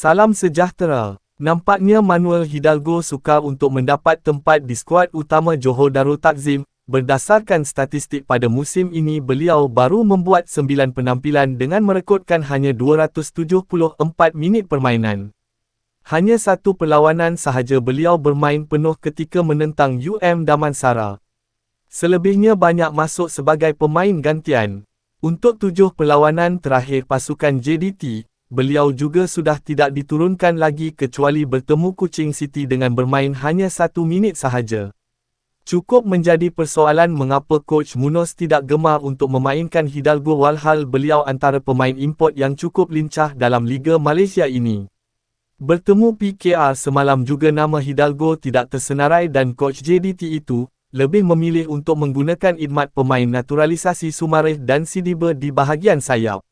Salam sejahtera. Nampaknya Manuel Hidalgo sukar untuk mendapat tempat di skuad utama Johor Darul Takzim. Berdasarkan statistik pada musim ini beliau baru membuat 9 penampilan dengan merekodkan hanya 274 minit permainan. Hanya satu perlawanan sahaja beliau bermain penuh ketika menentang UM Damansara. Selebihnya banyak masuk sebagai pemain gantian. Untuk tujuh perlawanan terakhir pasukan JDT, beliau juga sudah tidak diturunkan lagi kecuali bertemu Kuching City dengan bermain hanya satu minit sahaja. Cukup menjadi persoalan mengapa coach Munoz tidak gemar untuk memainkan Hidalgo walhal beliau antara pemain import yang cukup lincah dalam Liga Malaysia ini. Bertemu PKR semalam juga nama Hidalgo tidak tersenarai dan coach JDT itu, lebih memilih untuk menggunakan idmat pemain naturalisasi Sumareh dan Sidibe di bahagian sayap.